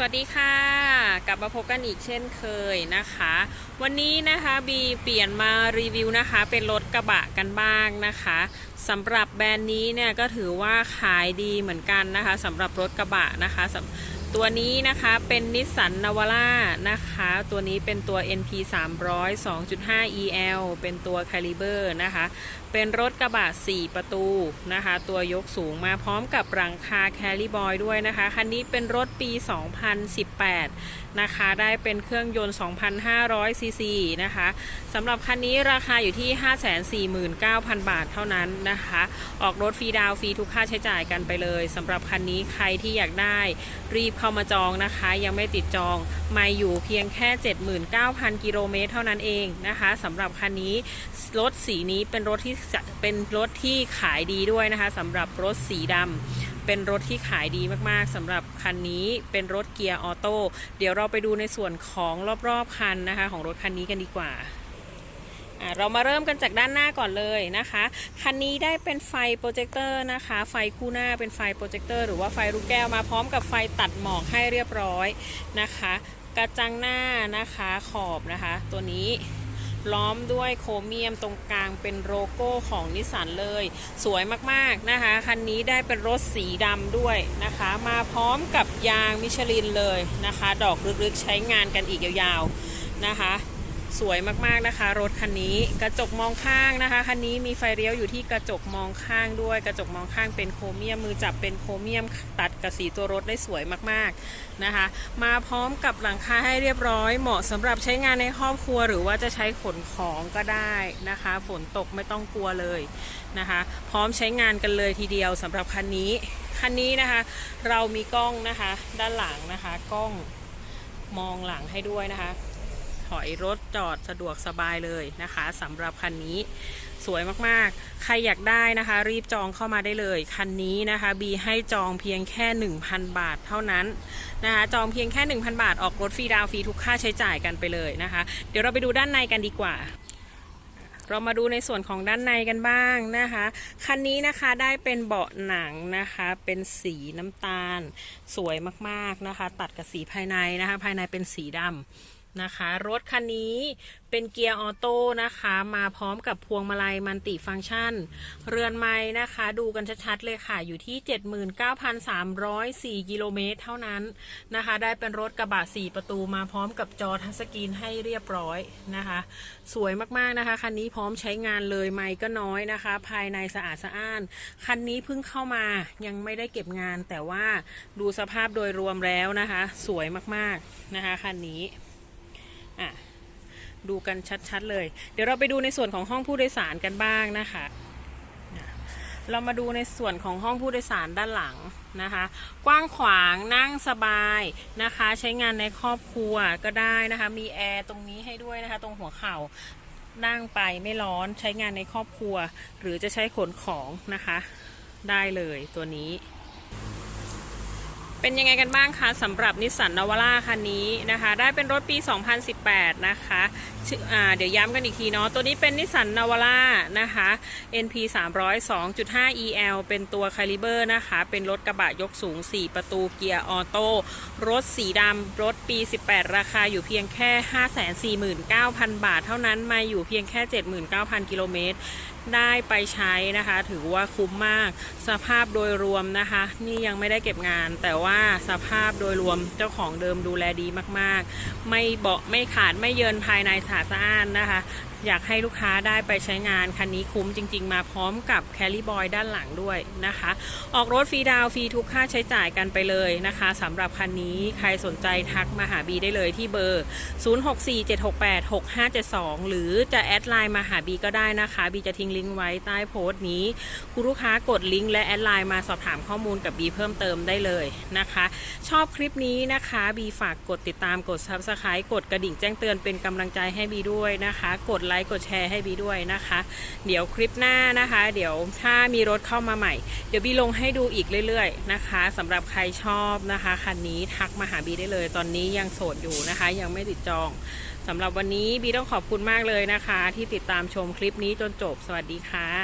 สวัสดีค่ะ กลับมาพบกันอีกเช่นเคยนะคะ วันนี้นะคะบีเปลี่ยนมารีวิวนะคะ เป็นรถกระบะกันบ้างนะคะสำหรับแบรนด์นี้เนี่ยก็ถือว่าขายดีเหมือนกันนะคะสำหรับรถกระบะนะคะ ตัวนี้นะคะเป็นนิสสันนาวาร่านะคะ ตัวนี้เป็นตัว NP 300 2.5 EL เป็นตัว Caliber นะคะ เป็นรถกระบะ 4 ประตูนะคะ ตัวยกสูงมาพร้อมกับหลังคาแคลิบอยด้วยนะคะ คันนี้เป็นรถปี 2018 นะคะ ได้เป็นเครื่องยนต์ 2,500 ซีซีนะคะสำหรับคันนี้ราคาอยู่ที่ 549,000 บาทเท่านั้นนะคะ ออกรถฟรีดาวฟรีทุกค่าใช้จ่ายกันไปเลยสำหรับคันนี้ใครที่อยากได้รีบเข้ามาจองนะคะ ยังไม่ติดจองมาอยู่เพียงแค่ 79,000 กิโลเมตรเท่านั้นเองนะคะสำหรับคันนี้รถสีนี้เป็นรถที่เป็นรถที่ขายดีด้วยนะคะสำหรับรถสีดำเป็นรถที่ขายดีมากๆสำหรับคันนี้เป็นรถเกียร์ออโต้เดี๋ยวเราไปดูในส่วนของรอบๆคันนะคะ ของรถคันนี้กันดีกว่า เรามาเริ่มกันจากด้านหน้าก่อนเลยนะคะ คันนี้ได้เป็นไฟโปรเจคเตอร์นะคะ ไฟคู่หน้าเป็นไฟโปรเจคเตอร์หรือว่าไฟลูกแก้วมาพร้อมกับไฟตัดหมอกให้เรียบร้อยนะคะ กระจังหน้านะคะขอบนะคะ ตัวนี้ล้อมด้วยโครเมียมตรงกลางเป็นโลโก้ของนิสสันเลย สวยมากๆนะคะ คันนี้ได้เป็นรถสีดำด้วยนะคะ มาพร้อมกับยางมิชลินเลยนะคะ ดอกลึกๆใช้งานกันอีกยาวๆนะคะ สวยมากๆนะคะ รถคันนี้กระจกมองข้างนะคะคันนี้มีไฟเลี้ยวอยู่ที่กระจกมองข้างด้วย กระจกมองข้างเป็นโครเมียมมือจับเป็นโครเมียมตัดกับสีตัวรถได้สวยมากๆนะคะ มาพร้อมกับหลังคาให้เรียบร้อย เหมาะสำหรับใช้งานในครอบครัว หรือว่าจะใช้ขนของก็ได้นะคะ ฝนตกไม่ต้องกลัวเลยนะคะ พร้อมใช้งานกันเลยทีเดียวสำหรับคันนี้คันนี้นะคะ เรามีกล้องนะคะ ด้านหลังนะคะ กล้องมองหลังให้ด้วยนะคะ ถอยรถจอดสะดวกสบายเลยนะคะสำหรับคันนี้สวยมากๆ ใครอยากได้นะคะ รีบจองเข้ามาได้เลย คันนี้นะคะบีให้จองเพียงแค่ 1,000 บาทเท่านั้นนะคะจองเพียงแค่ 1,000 บาทออกรถฟรีดาวฟรีทุกค่าใช้จ่ายกันไปเลยนะคะ เดี๋ยวเราไปดูด้านในกันดีกว่าเรามาดูในส่วนของด้านในกันบ้างนะคะ คันนี้นะคะได้เป็นเบาะหนังนะคะ เป็นสีน้ำตาล สวยมากๆนะคะ ตัดกับสีภายในนะคะ ภายในเป็นสีดำ นะคะ รถคันนี้เป็นเกียร์ออโต้นะคะ มาพร้อมกับพวงมาลัยมันติฟังก์ชัน เรือนไม้นะคะ ดูกันชัดๆเลยค่ะ อยู่ที่ 79,304 กิโลเมตรเท่านั้นนะคะ ได้เป็นรถกระบะ 4 ประตูมาพร้อมกับจอทัชสกรีนให้เรียบร้อยนะคะ สวยมากๆนะคะ คันนี้พร้อมใช้งานเลยไม่ก็น้อยนะคะ ภายในสะอาดสะอ้าน คันนี้เพิ่งเข้ามายังไม่ได้เก็บงาน แต่ว่าดูสภาพโดยรวมแล้วนะคะ สวยมากๆนะคะคันนี้ อะดูกันชัดๆเลย เดี๋ยวเราไปดูในส่วนของห้องผู้โดยสารกันบ้างนะคะอะเรามาดูในส่วนของห้องผู้โดยสารด้านหลังนะคะ กว้างขวางนั่งสบายนะคะ ใช้งานในครอบครัวก็ได้นะคะ มีแอร์ตรงนี้ให้ด้วยนะคะ ตรงหัวเข่านั่งไปไม่ร้อนใช้งานในครอบครัว หรือจะใช้ขนของนะคะ ได้เลยตัวนี้ เป็นยังไงกันบ้างคะสำหรับนิสสันนวาร่าคันนี้นะคะ ได้เป็นรถปี 2018 นะคะชื่ออ่าเดี๋ยวย้ำกันอีกทีเนาะตัวนี้เป็นนิสสันนวาร่านะคะ NP 302.5 EL เป็นตัว Caliber นะคะ เป็นรถกระบะยกสูง 4 ประตูเกียร์ออโต้รถสีดำรถปี 18 ราคาอยู่เพียงแค่ 549,000 บาท เท่านั้นมาอยู่เพียงแค่ 79,000 กิโลเมตร ได้ไปใช้นะคะ ถือว่าคุ้มมาก สภาพโดยรวมนะคะ นี่ยังไม่ได้เก็บงาน แต่ว่าสภาพโดยรวมเจ้าของเดิมดูแลดีมากๆ ไม่เบาะไม่ขาดไม่เยินภายในสะอาดสะอ้านนะคะอยากให้ลูกค้าได้ไปใช้งาน คันนี้คุ้มจริง ๆ มาพร้อมกับแคล r บอยด้านหลังด้วยนะคะ ออกรถฟรีดาวฟรีทุกค่าใช้จ่ายกันไปเลยนะคะสำหรับคันนี้ใครสนใจทักมาหาบีได้เลยที่เบอร์ 0647686572 หรือจะแอดไลน์มาหาบีก็ได้นะคะ บีจะทิ้งลิงก์ไว้ใต้โพสต์นี้ คุณลูกค้ากดลิงก์และแอดไลน์มาสอบถามข้อมูลกับบีเพิ่มเติมได้เลยนะคะ ชอบคลิปนี้นะคะบีฝากกดติดตามกด subscribe กดกระดิ่งแจ้งเตือนเป็นกำลังใจให้บีด้วยนะคะ กดไลค์กดแชร์ให้บีด้วยนะคะ เดี๋ยวคลิปหน้านะคะ เดี๋ยวถ้ามีรถเข้ามาใหม่ เดี๋ยวบีลงให้ดูอีกเรื่อยๆนะคะสำหรับใครชอบนะคะคันนี้ทักมาหาบีได้เลย ตอนนี้ยังโสดอยู่นะคะ ยังไม่ติดจองสำหรับวันนี้บีต้องขอบคุณมากเลยนะคะ ที่ติดตามชมคลิปนี้จนจบสวัสดีค่ะ